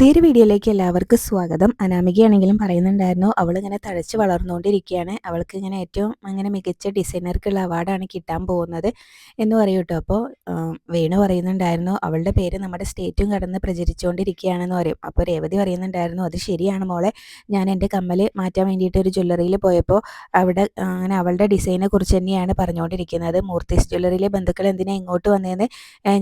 പുതിയൊരു വീഡിയോയിലേക്ക് എല്ലാവർക്കും സ്വാഗതം. അനാമികയാണെങ്കിലും പറയുന്നുണ്ടായിരുന്നു അവൾ ഇങ്ങനെ തഴച്ച് വളർന്നുകൊണ്ടിരിക്കുകയാണ്. അവൾക്ക് ഇങ്ങനെ ഏറ്റവും അങ്ങനെ മികച്ച ഡിസൈനർക്കുള്ള അവാർഡാണ് കിട്ടാൻ പോകുന്നത് എന്ന് പറയും കേട്ടോ. അപ്പോൾ വേണു പറയുന്നുണ്ടായിരുന്നു അവളുടെ പേര് നമ്മുടെ സ്റ്റേറ്റും കടന്ന് പ്രചരിച്ചുകൊണ്ടിരിക്കുകയാണെന്ന് പറയും. അപ്പോൾ രേവതി പറയുന്നുണ്ടായിരുന്നു അത് ശരിയാണ് മോളെ. ഞാൻ എന്റെ കമ്മൽ മാറ്റാൻ വേണ്ടിയിട്ട് ഒരു ജ്വല്ലറിയിൽ പോയപ്പോൾ അവിടെ അങ്ങനെ അവളുടെ ഡിസൈനെ കുറിച്ച് തന്നെയാണ് പറഞ്ഞുകൊണ്ടിരിക്കുന്നത്. മൂർത്തിസ് ജ്വല്ലറിയിലെ ബന്ധുക്കൾ എന്തിനാ ഇങ്ങോട്ട് വന്നതെന്ന്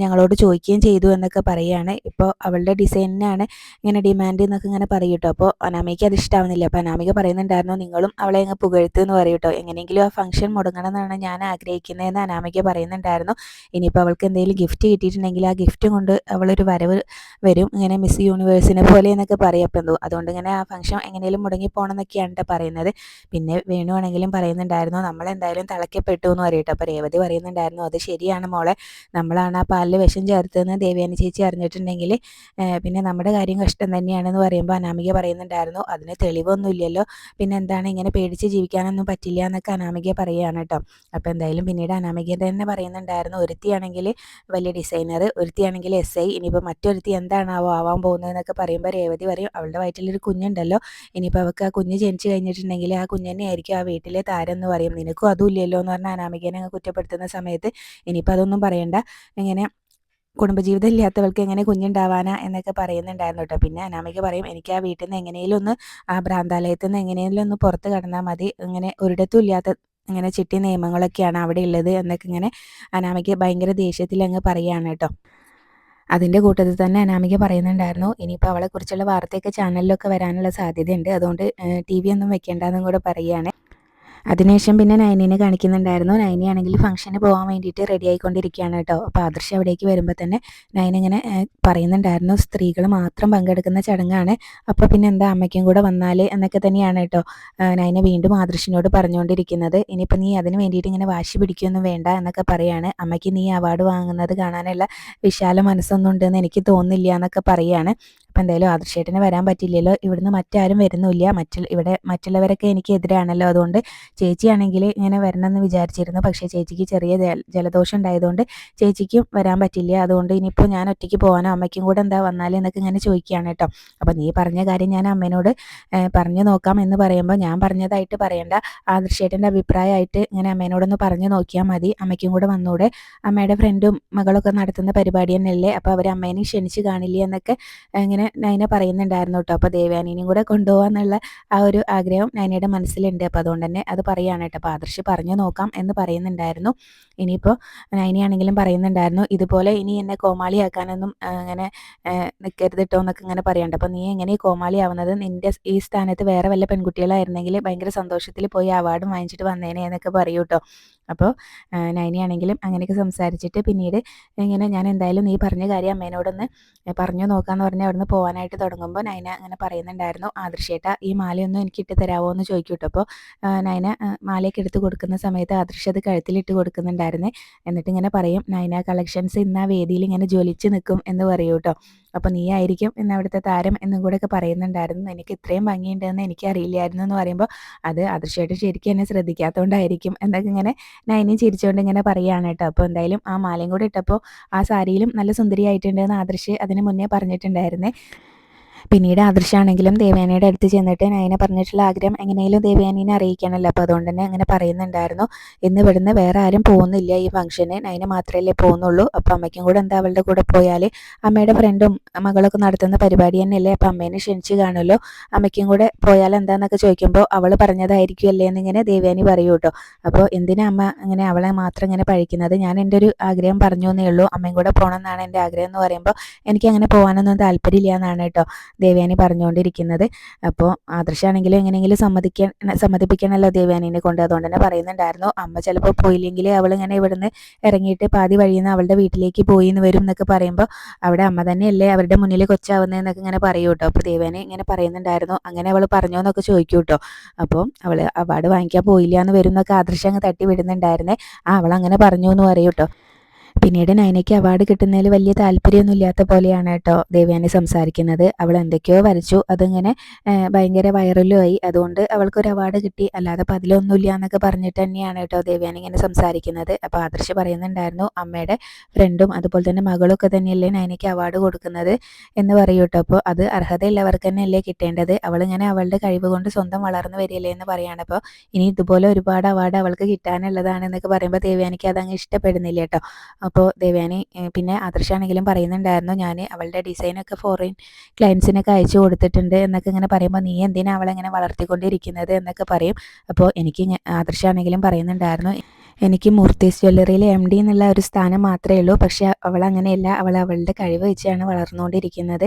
ഞങ്ങളോട് ചോദിക്കുകയും ചെയ്തു എന്നൊക്കെ പറയുകയാണ് ഇപ്പോൾ അവളുടെ ഡിസൈനിനാണ് ഇങ്ങനെ ഡിമാൻഡ് എന്നൊക്കെ ഇങ്ങനെ പറയും കേട്ടോ അപ്പോൾ അനാമിക്ക് അത് ഇഷ്ടമാവുന്നില്ല അപ്പോൾ അനാമിക പറയുന്നുണ്ടായിരുന്നു നിങ്ങളും അവളെ അങ്ങ് പുകഴ്ത്തു എന്ന് പറയും കേട്ടോ എങ്ങനെയെങ്കിലും ആ ഫംഗ്ഷൻ മുടങ്ങണം എന്നാണ് ഞാൻ ആഗ്രഹിക്കുന്നതെന്ന് അനാമിക്ക പറയുന്നുണ്ടായിരുന്നു. ഇനിയിപ്പോൾ അവൾക്ക് എന്തെങ്കിലും ഗിഫ്റ്റ് കിട്ടിയിട്ടുണ്ടെങ്കിൽ ആ ഗിഫ്റ്റ് കൊണ്ട് അവളൊരു വരവ് വരും. ഇങ്ങനെ മിസ് യൂണിവേഴ്സിനെ പോലെ എന്നൊക്കെ പറയപ്പെടുന്നു അതുകൊണ്ട് ഇങ്ങനെ ആ ഫംഗ്ഷൻ എങ്ങനെയും മുടങ്ങി പോകണമെന്നൊക്കെയാണ് പറയുന്നത്. പിന്നെ വേണുവാണെങ്കിലും പറയുന്നുണ്ടായിരുന്നു നമ്മൾ എന്തായാലും തിളക്കപ്പെട്ടു എന്ന് പറയട്ടെ അപ്പോൾ രേവതി പറയുന്നുണ്ടായിരുന്നു അത് ശരിയാണ് മോളെ. നമ്മളാണ് ആ പാലിൽ വിഷം ചേർത്തതെന്ന് ദേവ്യാനി ചേച്ചി അറിഞ്ഞിട്ടുണ്ടെങ്കിൽ പിന്നെ നമ്മുടെ കാര്യം കാര്യം കഷ്ടം തന്നെയാണെന്ന് പറയുമ്പോൾ അനാമിക പറയുന്നുണ്ടായിരുന്നു. അതിന് തെളിവൊന്നുമില്ലല്ലോ. പിന്നെ എന്താണ് ഇങ്ങനെ പേടിച്ച് ജീവിക്കാനൊന്നും പറ്റില്ല എന്നൊക്കെ അനാമിക പറയുകയാണ് കേട്ടോ. അപ്പോൾ എന്തായാലും പിന്നീട് അനാമിക തന്നെ പറയുന്നുണ്ടായിരുന്നു ഒരുത്തിയാണെങ്കിൽ വലിയ ഡിസൈനർ ഒരുത്തിയാണെങ്കിൽ എസ് ഐ ഇനിയിപ്പോൾ മറ്റൊരുത്തി എന്താണാവോ ആവാൻ പോകുന്നതെന്നൊക്കെ പറയുമ്പോൾ രേവതി പറയും അവളുടെ വയറ്റിലൊരു കുഞ്ഞുണ്ടല്ലോ. ഇനിയിപ്പോൾ അവൾക്ക് ആ കുഞ്ഞ് ജനിച്ചു കഴിഞ്ഞിട്ടുണ്ടെങ്കിൽ ആ കുഞ്ഞ് തന്നെയായിരിക്കും ആ വീട്ടിലെ താരം എന്ന് പറയും. നിനക്കും അതും ഇല്ലല്ലോ എന്ന് പറഞ്ഞാൽ അനാമികനെ കുറ്റപ്പെടുത്തുന്ന സമയത്ത് ഇനിയിപ്പോൾ അതൊന്നും പറയണ്ട. ഇങ്ങനെ കുടുംബജീവിതം ഇല്ലാത്തവൾക്ക് എങ്ങനെ കുഞ്ഞുണ്ടാവാനാ എന്നൊക്കെ പറയുന്നുണ്ടായിരുന്നു കേട്ടോ. പിന്നെ അനാമിക പറയും എനിക്ക് ആ വീട്ടിൽ നിന്ന് എങ്ങനെയും ഒന്ന് ആ ഭ്രാന്താലയത്തിൽ നിന്ന് എങ്ങനെയെങ്കിലും ഒന്ന് പുറത്ത് കടന്നാൽ മതി. ഇങ്ങനെ ഒരിടത്തും ഇല്ലാത്ത ഇങ്ങനെ ചിട്ടി നിയമങ്ങളൊക്കെയാണ് അവിടെ ഉള്ളത് എന്നൊക്കെ ഇങ്ങനെ അനാമിക്ക് ഭയങ്കര ദേഷ്യത്തിൽ അങ്ങ് പറയുകയാണ് കേട്ടോ. അതിന്റെ കൂട്ടത്തിൽ തന്നെ അനാമിക പറയുന്നുണ്ടായിരുന്നു ഇനിയിപ്പോൾ അവളെക്കുറിച്ചുള്ള വാർത്തയൊക്കെ ചാനലിലൊക്കെ വരാനുള്ള സാധ്യതയുണ്ട്. അതുകൊണ്ട് ടി വി ഒന്നും വെക്കേണ്ടതെന്നും കൂടെ പറയുകയാണ്. അതിനുശേഷം പിന്നെ നൈനീനെ കാണിക്കുന്നുണ്ടായിരുന്നു. നൈനി ആണെങ്കിൽ ഫംഗ്ഷന് പോകാൻ വേണ്ടിയിട്ട് റെഡി ആയിക്കൊണ്ടിരിക്കുകയാണ് കേട്ടോ. അപ്പോൾ ആദർശ് അവിടേക്ക് വരുമ്പോൾ തന്നെ നൈൻ ഇങ്ങനെ പറയുന്നുണ്ടായിരുന്നു സ്ത്രീകൾ മാത്രം പങ്കെടുക്കുന്ന ചടങ്ങാണ്. അപ്പോൾ പിന്നെ എന്താ അമ്മയ്ക്കും കൂടെ വന്നാൽ എന്നൊക്കെ തന്നെയാണ് കേട്ടോ നൈന വീണ്ടും ആദർശിനോട് പറഞ്ഞുകൊണ്ടിരിക്കുന്നത്. ഇനിയിപ്പോൾ നീ അതിന് വേണ്ടിയിട്ട് ഇങ്ങനെ വാശി പിടിക്കുകയൊന്നും വേണ്ട എന്നൊക്കെ പറയാണ്. അമ്മയ്ക്ക് നീ അവാർഡ് വാങ്ങുന്നത് കാണാനുള്ള വിശാല മനസ്സൊന്നും ഉണ്ടെന്ന് എനിക്ക് തോന്നുന്നില്ല എന്നൊക്കെ പറയാണ്. അപ്പം എന്തായാലും ആദർശേട്ടന് വരാൻ പറ്റില്ലല്ലോ. ഇവിടുന്ന് മറ്റാരും വരുന്നില്ല മറ്റുള്ള ഇവിടെ മറ്റുള്ളവരൊക്കെ എനിക്ക് എതിരാണല്ലോ. അതുകൊണ്ട് ചേച്ചിയാണെങ്കിൽ ഇങ്ങനെ വരണമെന്ന് വിചാരിച്ചിരുന്നു. പക്ഷേ ചേച്ചിക്ക് ചെറിയ ജലദോഷം ഉണ്ടായതുകൊണ്ട് ചേച്ചിക്കും വരാൻ പറ്റില്ല. അതുകൊണ്ട് ഇനിയിപ്പോൾ ഞാൻ ഒറ്റയ്ക്ക് പോകാനോ അമ്മയ്ക്കും കൂടെ എന്താ വന്നാലേ എന്നൊക്കെ ഇങ്ങനെ ചോദിക്കുകയാണ് കേട്ടോ. അപ്പോൾ നീ പറഞ്ഞ കാര്യം ഞാൻ അമ്മേനോട് പറഞ്ഞു നോക്കാം എന്ന് പറയുമ്പോൾ ഞാൻ പറഞ്ഞതായിട്ട് പറയണ്ട. ആദർശേട്ടന്റെ അഭിപ്രായമായിട്ട് ഇങ്ങനെ അമ്മേനോടൊന്ന് പറഞ്ഞു നോക്കിയാൽ മതി. അമ്മയ്ക്കും കൂടെ വന്നൂടെ. അമ്മയുടെ ഫ്രണ്ടും മകളൊക്കെ നടത്തുന്ന പരിപാടി തന്നെയല്ലേ? അപ്പോൾ അവർ അമ്മേനെ ക്ഷണിച്ച് കാണില്ല എന്നൊക്കെ ഇങ്ങനെ നൈന പറയുന്നുണ്ടായിരുന്നു കേട്ടോ. അപ്പോൾ ദേവയാനിനെയും കൂടെ കൊണ്ടുപോകാന്നുള്ള ആ ഒരു ആഗ്രഹം നൈനയുടെ മനസ്സിലുണ്ട്. അപ്പോൾ അതുകൊണ്ട് തന്നെ അത് പറയാണ് കേട്ടോ. അപ്പോൾ ആദർശ് പറഞ്ഞു നോക്കാം എന്ന് പറയുന്നുണ്ടായിരുന്നു. ഇനിയിപ്പോൾ നൈനിയാണെങ്കിലും പറയുന്നുണ്ടായിരുന്നു ഇതുപോലെ ഇനി എന്നെ കോമാളിയാക്കാനൊന്നും അങ്ങനെ നിൽക്കരുത് കേട്ടോ എന്നൊക്കെ ഇങ്ങനെ പറയാണ്ട് അപ്പോൾ നീ എങ്ങനെ കോമാളിയാവുന്നത്? നിന്റെ ഈ സ്ഥാനത്ത് വേറെ വല്ല പെൺകുട്ടികളായിരുന്നെങ്കിൽ ഭയങ്കര സന്തോഷത്തിൽ പോയി അവാർഡും വാങ്ങിച്ചിട്ട് വന്നേനെ എന്നൊക്കെ പറയൂ കേട്ടോ അപ്പോൾ നൈനിയാണെങ്കിലും അങ്ങനെയൊക്കെ സംസാരിച്ചിട്ട് പിന്നീട് ഇങ്ങനെ ഞാൻ എന്തായാലും നീ പറഞ്ഞ കാര്യം അമ്മേനോടൊന്ന് പറഞ്ഞു നോക്കാമെന്ന് പറഞ്ഞ് അവിടുന്ന് പോകാനായിട്ട് തുടങ്ങുമ്പോൾ നൈന അങ്ങനെ പറയുന്നുണ്ടായിരുന്നു ആദർശേട്ട ഈ മാലയൊന്നും എനിക്ക് ഇട്ട് തരാമോ എന്ന് ചോദിക്കൂട്ടോ അപ്പോൾ നൈന മാലയൊക്കെ എടുത്ത് കൊടുക്കുന്ന സമയത്ത് ആദർശ അത് കഴുത്തിലിട്ട് കൊടുക്കുന്നുണ്ടായിരുന്നേ. എന്നിട്ട് ഇങ്ങനെ പറയും നൈന കളക്ഷൻസ് ഇന്ന് ആ വേദിയിൽ ഇങ്ങനെ ജ്വലിച്ച് നിൽക്കും എന്ന് പറയൂ കേട്ടോ അപ്പോൾ നീ ആയിരിക്കും ഇന്ന് അവിടുത്തെ താരം എന്നും കൂടെ ഒക്കെ പറയുന്നുണ്ടായിരുന്നു. എനിക്ക് ഇത്രയും ഭംഗിയുണ്ടെന്ന് എനിക്ക് അറിയില്ലായിരുന്നു എന്ന് പറയുമ്പോൾ അത് ആദർശമായിട്ട് ശരിക്കും എന്നെ ശ്രദ്ധിക്കാത്തതുകൊണ്ടായിരിക്കും എന്നൊക്കെ ഇങ്ങനെ നൈനി ചിരിച്ചുകൊണ്ട് ഇങ്ങനെ പറയുകയാണ് കേട്ടോ. അപ്പോൾ എന്തായാലും ആ മാലയും കൂടെ ഇട്ടപ്പോൾ ആ സാരിയിലും നല്ല സുന്ദരിയായിട്ടുണ്ടെന്ന് ആദർശ് അതിന് മുന്നേ പറഞ്ഞിട്ടുണ്ടായിരുന്നേ. പിന്നീട് ആദർശാണെങ്കിലും ദേവയാനിയുടെ അടുത്ത് ചെന്നിട്ട് നയന പറഞ്ഞിട്ടുള്ള ആഗ്രഹം എങ്ങനെയും ദേവയാനിനെ അറിയിക്കണമല്ലോ അപ്പോൾ അതുകൊണ്ട് തന്നെ അങ്ങനെ പറയുന്നുണ്ടായിരുന്നു. ഇന്ന് ഇവിടുന്ന് വേറെ ആരും പോകുന്നില്ല ഈ ഫംഗ്ഷന് നയന മാത്രമല്ലേ പോകുന്നുള്ളൂ. അപ്പോൾ അമ്മയ്ക്കും കൂടെ എന്താ അവളുടെ കൂടെ പോയാൽ അമ്മയുടെ ഫ്രണ്ടും മകളൊക്കെ നടത്തുന്ന പരിപാടി തന്നെയല്ലേ? അപ്പോൾ അമ്മേനെ ക്ഷണിച്ച് കാണുമല്ലോ. അമ്മയ്ക്കും കൂടെ പോയാൽ എന്താന്നൊക്കെ ചോദിക്കുമ്പോൾ അവൾ പറഞ്ഞതായിരിക്കുമല്ലേ എന്നിങ്ങനെ ദേവയാനി പറയൂ കേട്ടോ. അപ്പോൾ എന്തിനാ അമ്മ അങ്ങനെ അവളെ മാത്രം ഇങ്ങനെ പഴിക്കുന്നത്? ഞാൻ എന്റെ ഒരു ആഗ്രഹം പറഞ്ഞു എന്നേ ഉള്ളൂ. അമ്മയും കൂടെ പോകണം എന്നാണ് എന്റെ ആഗ്രഹം എന്ന് പറയുമ്പോൾ എനിക്ക് അങ്ങനെ പോകാനൊന്നും താല്പര്യമില്ല എന്നാണ് കേട്ടോ. ദേവയാനി പറഞ്ഞുകൊണ്ടിരിക്കുന്നത് അപ്പോൾ ആദർശാണെങ്കിലും എങ്ങനെയെങ്കിലും സമ്മതിക്കാൻ സമ്മതിപ്പിക്കണമല്ലോ ദേവയാനിനെ കൊണ്ട് അതുകൊണ്ട് തന്നെ പറയുന്നുണ്ടായിരുന്നു. അമ്മ ചിലപ്പോൾ പോയില്ലെങ്കിൽ അവൾ ഇങ്ങനെ ഇവിടുന്ന് ഇറങ്ങിയിട്ട് പാതി വഴിയിൽ നിന്ന് അവളുടെ വീട്ടിലേക്ക് പോയി എന്ന് വരും എന്നൊക്കെ പറയുമ്പോൾ അവിടെ അമ്മ തന്നെയല്ലേ അവരുടെ മുന്നിൽ കൊച്ചാവുന്നതെന്നൊക്കെ ഇങ്ങനെ പറയൂ കേട്ടോ അപ്പോൾ ദേവയാനി ഇങ്ങനെ പറയുന്നുണ്ടായിരുന്നു. അങ്ങനെ അവൾ പറഞ്ഞോ എന്നൊക്കെ ചോദിക്കൂ കേട്ടോ അപ്പോൾ അവൾ അവാർഡ് വാങ്ങിക്കാൻ പോയില്ല എന്ന് വരും എന്നൊക്കെ ആദർശം അങ്ങ് തട്ടി വിടുന്നുണ്ടായിരുന്നേ. ആ അവൾ അങ്ങനെ പറഞ്ഞു എന്ന് പറയൂ കേട്ടോ പിന്നീട് നയനയ്ക്ക് അവാർഡ് കിട്ടുന്നതിൽ വലിയ താല്പര്യമൊന്നും ഇല്ലാത്ത പോലെയാണ് കേട്ടോ ദേവയാനി സംസാരിക്കുന്നത്. അവൾ എന്തൊക്കെയോ വരച്ചു. അതിങ്ങനെ ഭയങ്കര വൈറലും ആയി. അതുകൊണ്ട് അവൾക്കൊരു അവാർഡ് കിട്ടി. അല്ലാതെ അപ്പം അതിലൊന്നുമില്ല എന്നൊക്കെ പറഞ്ഞിട്ട് തന്നെയാണ് കേട്ടോ ദേവയാനി ഇങ്ങനെ സംസാരിക്കുന്നത്. അപ്പോൾ ആദർശ് പറയുന്നുണ്ടായിരുന്നു അമ്മയുടെ ഫ്രണ്ടും അതുപോലെ തന്നെ മകളൊക്കെ തന്നെയല്ലേ നയനയ്ക്ക് അവാർഡ് കൊടുക്കുന്നത്? എന്ന് പറയൂ കേട്ടോ. അപ്പോൾ അത് അർഹതയുള്ളവർക്ക് തന്നെയല്ലേ കിട്ടേണ്ടത്? അവളിങ്ങനെ അവളുടെ കഴിവ് കൊണ്ട് സ്വന്തം വളർന്നു വരികയല്ലേ എന്ന് പറയുകയാണ് അപ്പോൾ ഇനി ഇതുപോലെ ഒരുപാട് അവാർഡ് അവൾക്ക് കിട്ടാനുള്ളതാണ് എന്നൊക്കെ പറയുമ്പോൾ ദേവയാനിക്ക് അതങ്ങ് ഇഷ്ടപ്പെടുന്നില്ല കേട്ടോ. അപ്പോൾ ദേവയാനി പിന്നെ ആദർശാണെങ്കിലും പറയുന്നുണ്ടായിരുന്നു ഞാൻ അവളുടെ ഡിസൈനൊക്കെ ഫോറിൻ ക്ലയൻസിനൊക്കെ അയച്ചു കൊടുത്തിട്ടുണ്ട് എന്നൊക്കെ ഇങ്ങനെ പറയുമ്പോൾ നീ എന്തിനാണ് അവളെങ്ങനെ വളർത്തിക്കൊണ്ടിരിക്കുന്നത്? എന്നൊക്കെ പറയും. അപ്പോൾ എനിക്ക് ആദർശാണെങ്കിലും പറയുന്നുണ്ടായിരുന്നു. എനിക്ക് മൂർത്തീസ് ജ്വല്ലറിയിൽ എം ഡി എന്നുള്ള ഒരു സ്ഥാനം മാത്രമേ ഉള്ളൂ. പക്ഷെ അവൾ അങ്ങനെയല്ല. അവൾ അവളുടെ കഴിവ് വെച്ചാണ് വളർന്നുകൊണ്ടിരിക്കുന്നത്.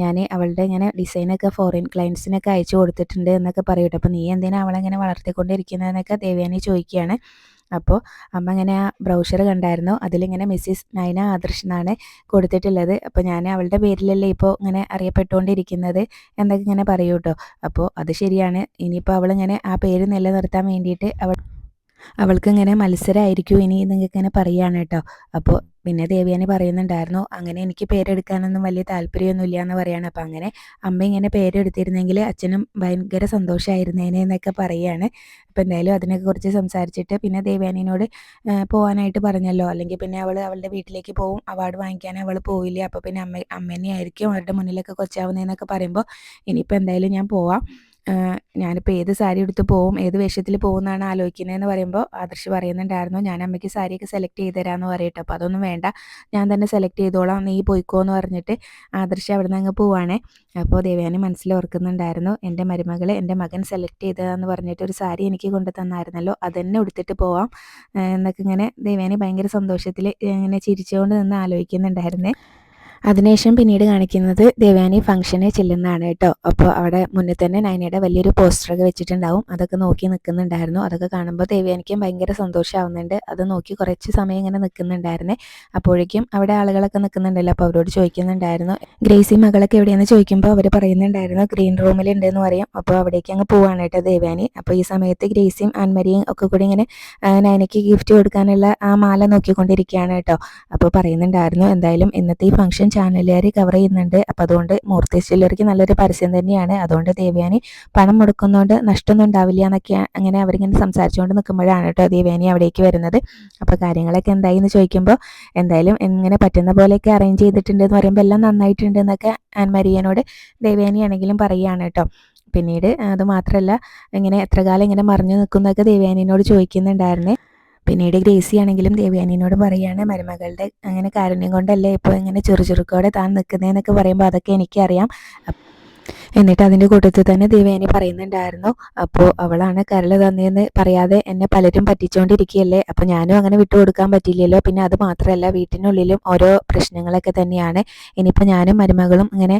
ഞാൻ അവളുടെ ഇങ്ങനെ ഡിസൈനൊക്കെ ഫോറിൻ ക്ലയൻസിനൊക്കെ അയച്ചു കൊടുത്തിട്ടുണ്ട് എന്നൊക്കെ പറയട്ടെ അപ്പോൾ നീ എന്തിനാ അവളെങ്ങനെ വളർത്തിക്കൊണ്ടിരിക്കുന്നതെന്നൊക്കെ ദേവ്യാനി ചോദിക്കുകയാണ്. അപ്പോൾ അമ്മ ഇങ്ങനെ ആ ബ്രൗഷർ കണ്ടായിരുന്നു. അതിലിങ്ങനെ മിസ്സിസ് നൈന ആദർശ് എന്നാണ് കൊടുത്തിട്ടുള്ളത്. അപ്പോൾ ഞാൻ അവളുടെ പേരിലല്ലേ ഇപ്പോൾ ഇങ്ങനെ അറിയപ്പെട്ടുകൊണ്ടിരിക്കുന്നത് എന്നൊക്കെ ഇങ്ങനെ പറയൂ കേട്ടോ അപ്പോൾ അത് ശരിയാണ്. ഇനിയിപ്പോൾ അവളിങ്ങനെ ആ പേര് നിലനിർത്താൻ വേണ്ടിയിട്ട് അവൾ അവൾക്ക് ഇങ്ങനെ മത്സരമായിരിക്കും ഇനി നിങ്ങൾക്ക് ഇങ്ങനെ പറയുകയാണ് കേട്ടോ. അപ്പോൾ പിന്നെ ദേവിയാനി പറയുന്നുണ്ടായിരുന്നു അങ്ങനെ എനിക്ക് പേരെടുക്കാനൊന്നും വലിയ താല്പര്യമൊന്നുമില്ല എന്ന് പറയാണ്. അപ്പോൾ അങ്ങനെ അമ്മ ഇങ്ങനെ പേരെടുത്തിരുന്നെങ്കിൽ അച്ഛനും ഭയങ്കര സന്തോഷമായിരുന്നേനെ എന്നൊക്കെ പറയുകയാണ് അപ്പോൾ എന്തായാലും അതിനെക്കുറിച്ച് സംസാരിച്ചിട്ട് പിന്നെ ദേവ്യാനിനോട് പോകാനായിട്ട് പറഞ്ഞല്ലോ. അല്ലെങ്കിൽ പിന്നെ അവൾ അവളുടെ വീട്ടിലേക്ക് പോവും. അവാർഡ് വാങ്ങിക്കാൻ അവൾ പോയില്ല അപ്പോൾ പിന്നെ അമ്മ അമ്മേനെ ആയിരിക്കും അവരുടെ മുന്നിലൊക്കെ കൊച്ചാവുന്നതെന്നൊക്കെ പറയുമ്പോൾ ഇനിയിപ്പോൾ എന്തായാലും ഞാൻ പോവാം. ഞാനിപ്പോൾ ഏത് സാരി എടുത്ത് പോവും ഏത് വേഷത്തിൽ പോകുന്നതാണ് ആലോചിക്കുന്നതെന്ന് പറയുമ്പോൾ ആദർശ് പറയുന്നുണ്ടായിരുന്നു ഞാൻ അമ്മയ്ക്ക് സാരിയൊക്കെ സെലക്ട് ചെയ്ത് തരാമെന്ന് പറയട്ടെ അപ്പോൾ അതൊന്നും വേണ്ട. ഞാൻ തന്നെ സെലക്ട് ചെയ്തോളാം നീ പോയിക്കോ എന്ന് പറഞ്ഞിട്ട് ആദർശ് അവിടെ നിന്ന് അങ്ങ് പോവാണേ. അപ്പോൾ ദേവയാനി മനസ്സിൽ ഓർക്കുന്നുണ്ടായിരുന്നു എന്റെ മരുമകൾ എന്റെ മകൻ സെലക്ട് ചെയ്തതെന്ന് പറഞ്ഞിട്ട് ഒരു സാരി എനിക്ക് കൊണ്ടു തന്നായിരുന്നല്ലോ അതന്നെ ഉടുത്തിട്ട് പോവാം. എന്നൊക്കെ ഇങ്ങനെ ദേവയാനി ഭയങ്കര സന്തോഷത്തിൽ ഇങ്ങനെ ചിരിച്ചുകൊണ്ട് നിന്ന് ആലോചിക്കുന്നുണ്ടായിരുന്നേ. അതിനുശേഷം പിന്നീട് കാണിക്കുന്നത് ദേവയാനി ഫംഗ്ഷന് ചെല്ലുന്നതാണ് കേട്ടോ. അപ്പോൾ അവിടെ മുന്നിൽ തന്നെ നയനയുടെ വലിയൊരു പോസ്റ്ററൊക്കെ വെച്ചിട്ടുണ്ടാവും. അതൊക്കെ നോക്കി നിൽക്കുന്നുണ്ടായിരുന്നു. അതൊക്കെ കാണുമ്പോൾ ദേവയാനിക്കും ഭയങ്കര സന്തോഷമാവുന്നുണ്ട്. അത് നോക്കി കുറച്ച് സമയം ഇങ്ങനെ നിൽക്കുന്നുണ്ടായിരുന്നേ. അപ്പോഴേക്കും അവിടെ ആളുകളൊക്കെ നിൽക്കുന്നുണ്ടല്ലോ. അപ്പോൾ അവരോട് ചോദിക്കുന്നുണ്ടായിരുന്നു ഗ്രേസി മകളൊക്കെ എവിടെയെന്ന് ചോദിക്കുമ്പോൾ അവർ പറയുന്നുണ്ടായിരുന്നു ഗ്രീൻ റൂമിലുണ്ട് എന്ന് പറയും. അപ്പോൾ അവിടേക്ക് അങ്ങ് പോവാണ് കേട്ടോ ദേവയാനി. അപ്പോൾ ഈ സമയത്ത് ഗ്രേസിയും ആൻമരിയും ഒക്കെ കൂടി ഇങ്ങനെ നയനയ്ക്ക് ഗിഫ്റ്റ് കൊടുക്കാനുള്ള ആ മാല നോക്കിക്കൊണ്ടിരിക്കുകയാണ് കേട്ടോ. അപ്പോൾ പറയുന്നുണ്ടായിരുന്നു എന്തായാലും ഇന്നത്തെ ഈ ഫംഗ്ഷൻ ചാനലുകാർ കവർ ചെയ്യുന്നുണ്ട്. അപ്പം അതുകൊണ്ട് മൂർത്തി ജ്വല്ലറിക്ക് നല്ലൊരു പരസ്യം തന്നെയാണ്. അതുകൊണ്ട് ദേവയാനി പണം മുടക്കുന്നതുകൊണ്ട് നഷ്ടമൊന്നും ഉണ്ടാവില്ല എന്നൊക്കെ അങ്ങനെ അവരിങ്ങനെ സംസാരിച്ചുകൊണ്ട് നിൽക്കുമ്പോഴാണ് കേട്ടോ ദേവയാനി അവിടേക്ക് വരുന്നത്. അപ്പോൾ കാര്യങ്ങളൊക്കെ എന്തായി എന്ന് ചോദിക്കുമ്പോൾ എന്തായാലും എങ്ങനെ പറ്റുന്ന പോലെയൊക്കെ അറേഞ്ച് ചെയ്തിട്ടുണ്ട് എന്ന് പറയുമ്പോൾ എല്ലാം നന്നായിട്ടുണ്ട് എന്നൊക്കെ ആൻമരിയനോട് ദേവയാനി ആണെങ്കിലും പറയുകയാണ് കേട്ടോ. പിന്നീട് അത് മാത്രമല്ല ഇങ്ങനെ എത്ര കാലം ഇങ്ങനെ മറിഞ്ഞു നിൽക്കുന്നതൊക്കെ ദേവയാനിയോട് ചോദിക്കുന്നുണ്ടായിരുന്നേ. പിന്നീട് ഗ്രേസി ആണെങ്കിലും ദേവയാനിയനോട് പറയാണ് മരുമകളുടെ അങ്ങനെ കാരുണ്യം കൊണ്ടല്ലേ ഇപ്പോൾ ഇങ്ങനെ ചെറു ചുരുക്കോടെ താൻ നിൽക്കുന്നതെന്നൊക്കെ പറയുമ്പോൾ അതൊക്കെ എനിക്കറിയാം. എന്നിട്ട് അതിന്റെ കൂട്ടത്തിൽ തന്നെ ദേവയാനി പറയുന്നുണ്ടായിരുന്നു. അപ്പോൾ അവളാണ് കരൾ തന്നെയെന്ന് പറയാതെ എന്നെ പലരും പറ്റിച്ചുകൊണ്ടിരിക്കുകയല്ലേ അപ്പോൾ ഞാനും അങ്ങനെ വിട്ടുകൊടുക്കാൻ പറ്റില്ലല്ലോ. പിന്നെ അത് മാത്രമല്ല വീട്ടിനുള്ളിലും ഓരോ പ്രശ്നങ്ങളൊക്കെ തന്നെയാണ്. ഇനിയിപ്പോൾ ഞാനും മരുമകളും ഇങ്ങനെ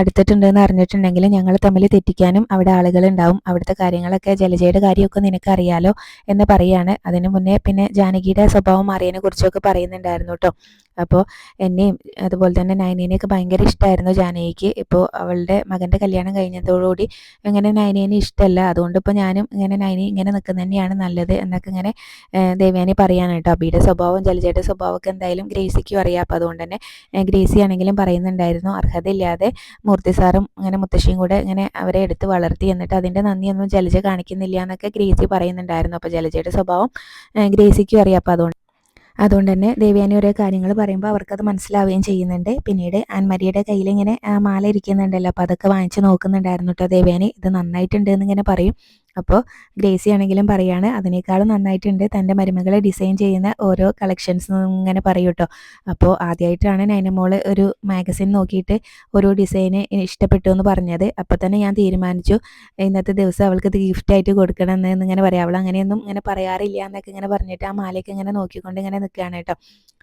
അടുത്തിട്ടുണ്ടെന്ന് അറിഞ്ഞിട്ടുണ്ടെങ്കിൽ ഞങ്ങൾ തമ്മിൽ തെറ്റിക്കാനും അവിടെ ആളുകളുണ്ടാവും. അവിടുത്തെ കാര്യങ്ങളൊക്കെ ജലജയുടെ കാര്യമൊക്കെ നിനക്കറിയാലോ എന്ന് പറയാണ്. അതിനു മുന്നേ പിന്നെ ജാനകിയുടെ സ്വഭാവം അറിയാനെ കുറിച്ചൊക്കെ പറയുന്നുണ്ടായിരുന്നു കേട്ടോ. അപ്പോൾ എന്നെയും അതുപോലെ തന്നെ നയനേനെയൊക്കെ ഭയങ്കര ഇഷ്ടമായിരുന്നു ജാനകിക്ക്. ഇപ്പോൾ അവളുടെ മകന്റെ കല്യാണം കഴിഞ്ഞതോടുകൂടി ഇങ്ങനെ നയനേനെ ഇഷ്ടമല്ല. അതുകൊണ്ട് ഇപ്പോൾ ഞാനും ഇങ്ങനെ നൈനി ഇങ്ങനെ നിൽക്കുന്നത് തന്നെയാണ് നല്ലത് എന്നൊക്കെ ഇങ്ങനെ ദേവ്യാനി പറയാനാണ് കേട്ടോ. അബിയുടെ സ്വഭാവം ജലജയുടെ സ്വഭാവമൊക്കെ എന്തായാലും ഗ്രേസിക്കും അറിയാം. അപ്പോൾ അതുകൊണ്ട് തന്നെ ഗ്രേസി ആണെങ്കിലും പറയുന്നുണ്ടായിരുന്നു. അർഹതയില്ലാതെ മൂർത്തി സാറും ഇങ്ങനെ മുത്തശ്ശിയും കൂടെ ഇങ്ങനെ അവരെ എടുത്ത് വളർത്തി എന്നിട്ട് അതിന്റെ നന്ദിയൊന്നും ജലജ കാണിക്കുന്നില്ല എന്നൊക്കെ ഗ്രേസി പറയുന്നുണ്ടായിരുന്നു. അപ്പോൾ ജലജയുടെ സ്വഭാവം ഗ്രേസിക്കും അറിയാം. അപ്പോൾ അതുകൊണ്ട് അതുകൊണ്ട് തന്നെ ദേവയാനി ഓരോ കാര്യങ്ങൾ പറയുമ്പോൾ അവർക്കത് മനസ്സിലാവുകയും ചെയ്യുന്നുണ്ട്. പിന്നീട് ആൻമരിയുടെ കയ്യിൽ ഇങ്ങനെ മാല ഇരിക്കുന്നുണ്ടല്ലോ. അപ്പോൾ അതൊക്കെ വാങ്ങിച്ച് നോക്കുന്നുണ്ടായിരുന്നു കേട്ടോ ദേവയാനി. ഇത് നന്നായിട്ടുണ്ട് എന്നിങ്ങനെ പറയും. അപ്പോൾ ഗ്രേസി ആണെങ്കിലും പറയാണ് അതിനേക്കാളും നന്നായിട്ടുണ്ട് തന്റെ മരുമകളെ ഡിസൈൻ ചെയ്യുന്ന ഓരോ കളക്ഷൻസ് ഇങ്ങനെ പറയൂ കേട്ടോ അപ്പോൾ ആദ്യമായിട്ടാണ് നൈനമോൾ ഒരു മാഗസിൻ നോക്കിയിട്ട് ഓരോ ഡിസൈന് ഇഷ്ടപ്പെട്ടു എന്ന് പറഞ്ഞത്. അപ്പോൾ തന്നെ ഞാൻ തീരുമാനിച്ചു ഇന്നത്തെ ദിവസം അവൾക്ക് ഇത് ഗിഫ്റ്റായിട്ട് കൊടുക്കണം എന്ന് ഇങ്ങനെ പറയാം. അവൾ അങ്ങനെയൊന്നും ഇങ്ങനെ പറയാറില്ല എന്നൊക്കെ ഇങ്ങനെ പറഞ്ഞിട്ട് ആ മാലയൊക്കെ ഇങ്ങനെ നോക്കിക്കൊണ്ട് ഇങ്ങനെ നിൽക്കുകയാണ് കേട്ടോ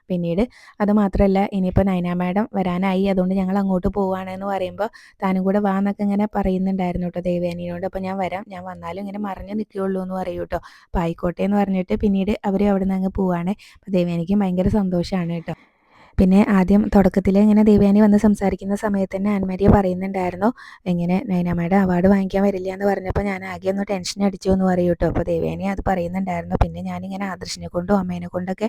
പിന്നീട് അത് മാത്രമല്ല ഇനിയിപ്പോൾ നൈന മാഡം വരാനായി അതുകൊണ്ട് ഞങ്ങൾ അങ്ങോട്ട് പോവുകയാണെന്ന് പറയുമ്പോൾ താനും കൂടെ വാ എന്നൊക്കെ ഇങ്ങനെ പറയുന്നുണ്ടായിരുന്നു കേട്ടോ ദേവേനിയോട് അപ്പോൾ ഞാൻ വരാം ഞാൻ വന്നാലും ഇങ്ങനെ മറിഞ്ഞു നിൽക്കുകയുള്ളൂ എന്ന് പറയൂ കേട്ടോ. അപ്പോൾ ആയിക്കോട്ടെ എന്ന് പറഞ്ഞിട്ട് പിന്നീട് അവർ അവിടെ നിന്ന് അങ്ങ് പോവാണ്. അപ്പോൾ എനിക്ക് ഭയങ്കര സന്തോഷമാണ് കേട്ടോ. പിന്നെ ആദ്യം തുടക്കത്തിൽ ഇങ്ങനെ ദേവയാനി വന്ന് സംസാരിക്കുന്ന സമയത്ത് തന്നെ ആൻമരിയ പറയുന്നുണ്ടായിരുന്നു ഇങ്ങനെ നൈനാമ്മയുടെ അവാർഡ് വാങ്ങിക്കാൻ വരില്ല എന്ന് പറഞ്ഞപ്പോൾ ഞാൻ ആകെ ഒന്ന് ടെൻഷൻ അടിച്ചു എന്ന് പറയും കേട്ടോ. അപ്പോൾ ദേവയാനി അത് പറയുന്നുണ്ടായിരുന്നു. പിന്നെ ഞാനിങ്ങനെ ആദർശിനെ കൊണ്ടും അമ്മേനെ കൊണ്ടൊക്കെ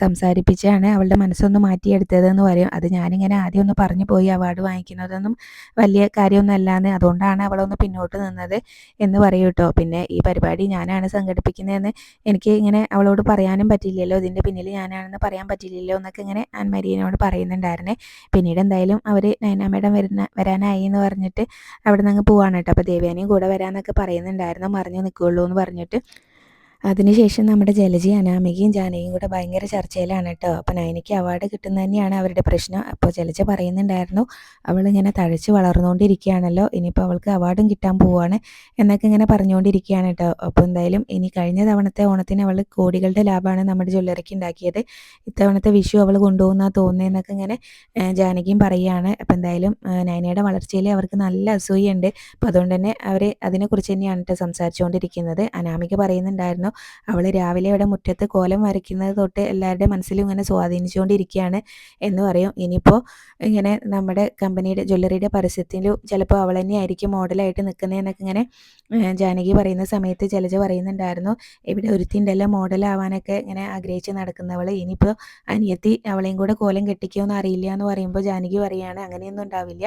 സംസാരിപ്പിച്ചാണ് അവളുടെ മനസ്സൊന്ന് മാറ്റിയെടുത്തതെന്ന് പറയും. അത് ഞാനിങ്ങനെ ആദ്യം ഒന്ന് പറഞ്ഞു പോയി അവാർഡ് വാങ്ങിക്കുന്നതൊന്നും വലിയ കാര്യമൊന്നും അല്ലാന്ന് അതുകൊണ്ടാണ് അവളൊന്ന് പിന്നോട്ട് നിന്നത് എന്ന് പറയും കേട്ടോ. പിന്നെ ഈ പരിപാടി ഞാനാണ് സംഘടിപ്പിക്കുന്നതെന്ന് എനിക്ക് ഇങ്ങനെ അവളോട് പറയാനും പറ്റില്ലല്ലോ ഇതിന്റെ പിന്നിൽ ഞാനാണെന്ന് പറയാൻ പറ്റില്ലല്ലോ എന്നൊക്കെ ഇങ്ങനെ മരീനോട് പറയുന്നുണ്ടായിരുന്നേ. പിന്നീട് എന്തായാലും അവർ നയന മേഡം വരുന്ന വരാനായി എന്ന് പറഞ്ഞിട്ട് അവിടെ നിന്ന് അങ്ങ് പോവാണ് കേട്ടോ. അപ്പോൾ ദേവയാനിയും കൂടെ വരാമെന്നൊക്കെ പറയുന്നുണ്ടായിരുന്നു. മറിഞ്ഞു നിൽക്കുകയുള്ളൂ എന്ന് പറഞ്ഞിട്ട്. അതിനുശേഷം നമ്മുടെ ജലജി അനാമികയും ജാനകിയും കൂടെ ഭയങ്കര ചർച്ചയിലാണ് കേട്ടോ. അപ്പം നയനയ്ക്ക് അവാർഡ് കിട്ടുന്ന തന്നെയാണ് അവരുടെ പ്രശ്നം. അപ്പോൾ ജലജ പറയുന്നുണ്ടായിരുന്നു അവളിങ്ങനെ തഴച്ച് വളർന്നുകൊണ്ടിരിക്കുകയാണല്ലോ ഇനിയിപ്പോൾ അവൾക്ക് അവാർഡും കിട്ടാൻ പോവുകയാണ് എന്നൊക്കെ ഇങ്ങനെ പറഞ്ഞുകൊണ്ടിരിക്കുകയാണ് കേട്ടോ. അപ്പോൾ എന്തായാലും ഇനി കഴിഞ്ഞ തവണത്തെ ഓണത്തിന് അവൾ കോടികളുടെ ലാഭമാണ് നമ്മുടെ ജ്വല്ലറിക്ക് ഉണ്ടാക്കിയത്. ഇത്തവണത്തെ വിഷു അവൾ കൊണ്ടുപോകുന്ന തോന്നുന്നതെന്നൊക്കെ ഇങ്ങനെ ജാനകിയും പറയുകയാണ്. അപ്പോൾ എന്തായാലും നയനയുടെ വളർച്ചയിൽ അവർക്ക് നല്ല അസൂയുണ്ട്. അപ്പോൾ അതുകൊണ്ട് തന്നെ അവർ അതിനെക്കുറിച്ച് തന്നെയാണ് കേട്ടോ സംസാരിച്ചുകൊണ്ടിരിക്കുന്നത്. അനാമിക പറയുന്നുണ്ടായിരുന്നു അവൾ രാവിലെ ഇവിടെ മുറ്റത്ത് കോലം വരയ്ക്കുന്നത് തൊട്ട് എല്ലാവരുടെ മനസ്സിലും ഇങ്ങനെ സ്വാധീനിച്ചുകൊണ്ടിരിക്കുകയാണ് എന്ന് പറയും. ഇനിയിപ്പോൾ ഇങ്ങനെ നമ്മുടെ കമ്പനിയുടെ ജ്വല്ലറിയുടെ പരസ്യത്തിലും ചിലപ്പോൾ അവൾ തന്നെയായിരിക്കും മോഡലായിട്ട് നിൽക്കുന്നതെന്നൊക്കെ ഇങ്ങനെ ജാനകി പറയുന്ന സമയത്ത് ജലജ പറയുന്നുണ്ടായിരുന്നു. ഇവിടെ ഒരുത്തിന്റെല്ലാം മോഡലാവാനൊക്കെ ഇങ്ങനെ ആഗ്രഹിച്ച് നടക്കുന്നവൾ ഇനിയിപ്പോൾ അനിയത്തി അവളെയും കൂടെ കോലം കെട്ടിക്കുമെന്ന് അറിയില്ല എന്ന് പറയുമ്പോൾ ജാനകി പറയുകയാണ് അങ്ങനെയൊന്നും ഉണ്ടാവില്ല.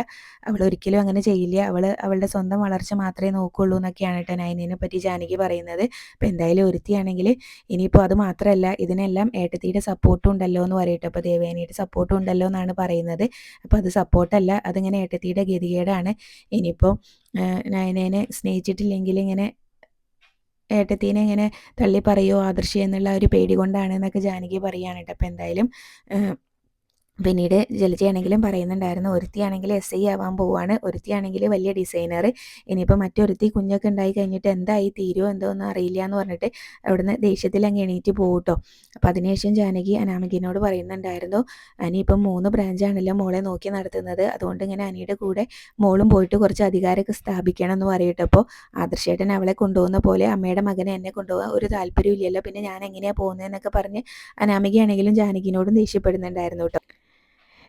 അവൾ ഒരിക്കലും അങ്ങനെ ചെയ്യില്ല. അവൾ അവളുടെ സ്വന്തം വളർച്ച മാത്രമേ നോക്കുകയുള്ളൂ എന്നൊക്കെയാണ് കേട്ടോ നൈനിനെ പറ്റി ജാനകി പറയുന്നത്. അപ്പോൾ എന്തായാലും ഒരുത്തിയാണെങ്കിൽ ഇനിയിപ്പോൾ അത് മാത്രമല്ല ഇതിനെല്ലാം ഏട്ടത്തിയുടെ സപ്പോർട്ടും ഉണ്ടല്ലോ എന്ന് പറയട്ടെ. അപ്പോൾ ദേവേനിയുടെ സപ്പോർട്ടും ഉണ്ടല്ലോ എന്നാണ് പറയുന്നത്. അപ്പോൾ അത് സപ്പോർട്ടല്ല അതിങ്ങനെ ഏട്ടത്തിയുടെ ഗതികേടാണ്. ഇനിയിപ്പോൾ നയനേനെ സ്നേഹിച്ചിട്ടില്ലെങ്കിൽ ഇങ്ങനെ ഏട്ടത്തീനെ ഇങ്ങനെ തള്ളി പറയുമോ ആദർശി എന്നുള്ള ഒരു പേടി കൊണ്ടാണ് എന്നൊക്കെ ജാനകി പറയുകയാണ് കേട്ടോ. അപ്പോൾ എന്തായാലും പിന്നീട് ജലജയാണെങ്കിലും പറയുന്നുണ്ടായിരുന്നു ഒരുത്തിയാണെങ്കിൽ എസ് ഐ ആവാൻ പോവാണ് ഒരുത്തിയാണെങ്കിൽ വലിയ ഡിസൈനർ ഇനിയിപ്പോൾ മറ്റൊരുത്തി കുഞ്ഞൊക്കെ ഉണ്ടായി കഴിഞ്ഞിട്ട് എന്തായി തീരുമോ എന്തോ ഒന്നും അറിയില്ല എന്ന് പറഞ്ഞിട്ട് അവിടുന്ന് ദേഷ്യത്തിൽ അങ്ങ് എണീറ്റ് പോകട്ടോ അപ്പോൾ അതിനുശേഷം ജാനകി അനാമികനോട് പറയുന്നുണ്ടായിരുന്നു അനിയിപ്പം മൂന്ന് ബ്രാഞ്ചാണല്ലോ മോളെ നോക്കി നടത്തുന്നത്. അതുകൊണ്ട് ഇങ്ങനെ അനിയുടെ കൂടെ മോളും പോയിട്ട് കുറച്ച് അധികാരമൊക്കെ സ്ഥാപിക്കണം എന്ന് പറയിട്ടപ്പോൾ ആദർശേട്ടൻ അവളെ കൊണ്ടുപോകുന്ന പോലെ അമ്മയുടെ മകനെ എന്നെ കൊണ്ടുപോകാൻ ഒരു താല്പര്യമില്ലല്ലോ പിന്നെ ഞാൻ എങ്ങനെയാണ് പോകുന്നതെന്നൊക്കെ പറഞ്ഞ് അനാമികയാണെങ്കിലും ജാനകിനോടും ദേഷ്യപ്പെടുന്നുണ്ടായിരുന്നു കേട്ടോ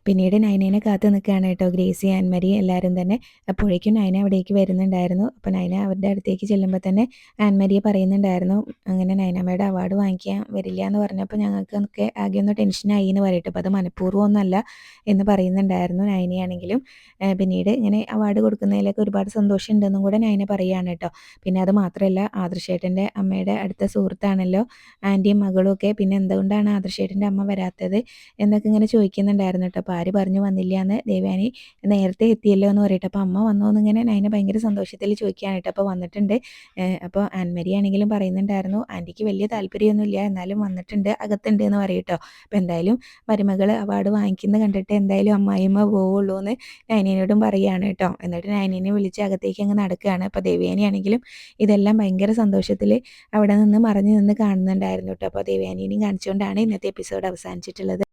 പിന്നീട് നൈനേനെ കാത്തു നിൽക്കുകയാണ് കേട്ടോ. ഗ്രേസി ആൻമരി എല്ലാവരും തന്നെ. അപ്പോഴേക്കും നൈന അവിടേക്ക് വരുന്നുണ്ടായിരുന്നു. അപ്പോൾ നൈന അവരുടെ അടുത്തേക്ക് ചെല്ലുമ്പോൾ തന്നെ ആൻമരിയെ പറയുന്നുണ്ടായിരുന്നു അങ്ങനെ നൈനമ്മയുടെ അവാർഡ് വാങ്ങിക്കാൻ വരില്ല എന്ന് പറഞ്ഞപ്പോൾ ഞങ്ങൾക്കൊക്കെ ആകെ ഒന്ന് ടെൻഷനായി എന്ന് പറയട്ടെ. അപ്പോൾ അത് മനഃപൂർവമൊന്നുമല്ല എന്ന് പറയുന്നുണ്ടായിരുന്നു നൈനയാണെങ്കിലും. പിന്നീട് ഇങ്ങനെ അവാർഡ് കൊടുക്കുന്നതിലൊക്കെ ഒരുപാട് സന്തോഷമുണ്ടെന്നും കൂടെ നൈന പറയുകയാണ് കേട്ടോ. പിന്നെ അത് മാത്രമല്ല ആദർശേട്ടന്റെ അമ്മയുടെ അടുത്ത സുഹൃത്താണല്ലോ ആന്റിയും മകളും ഒക്കെ. പിന്നെ എന്തുകൊണ്ടാണ് ആദർശേട്ടന്റെ അമ്മ വരാത്തത് എന്നൊക്കെ ഇങ്ങനെ ചോദിക്കുന്നുണ്ടായിരുന്നു കേട്ടോ. അപ്പോൾ ആര് പറഞ്ഞു വന്നില്ല എന്ന് ദേവ്യാനി നേരത്തെ എത്തിയല്ലോ എന്ന് പറയട്ടെ. അപ്പോൾ അമ്മ വന്നോ എന്നിങ്ങനെ നൈന ഭയങ്കര സന്തോഷത്തിൽ ചോദിക്കാനായിട്ട് അപ്പോൾ വന്നിട്ടുണ്ട്. അപ്പോൾ ആൻമരി ആണെങ്കിലും പറയുന്നുണ്ടായിരുന്നു ആന്റിക്ക് വലിയ താല്പര്യമൊന്നുമില്ല എന്നാലും വന്നിട്ടുണ്ട് അകത്തുണ്ട് എന്ന് പറയട്ടോ അപ്പോൾ എന്തായാലും മരുമകൾ അവാർഡ് വാങ്ങിക്കുന്നത് കണ്ടിട്ട് എന്തായാലും അമ്മായിമ്മ പോവുള്ളൂ എന്ന് നൈനേനോടും പറയുകയാണ് കേട്ടോ. എന്നിട്ട് നൈനേനെ വിളിച്ച് അകത്തേക്ക് അങ്ങ് നടക്കുകയാണ്. അപ്പോൾ ദേവയാനിയാണെങ്കിലും ഇതെല്ലാം ഭയങ്കര സന്തോഷത്തിൽ അവിടെ നിന്ന് മറഞ്ഞു നിന്ന് കാണുന്നുണ്ടായിരുന്നു കേട്ടോ. അപ്പോൾ ദേവയാനിനെയും കാണിച്ചുകൊണ്ടാണ് ഇന്നത്തെ എപ്പിസോഡ് അവസാനിച്ചിട്ടുള്ളത്.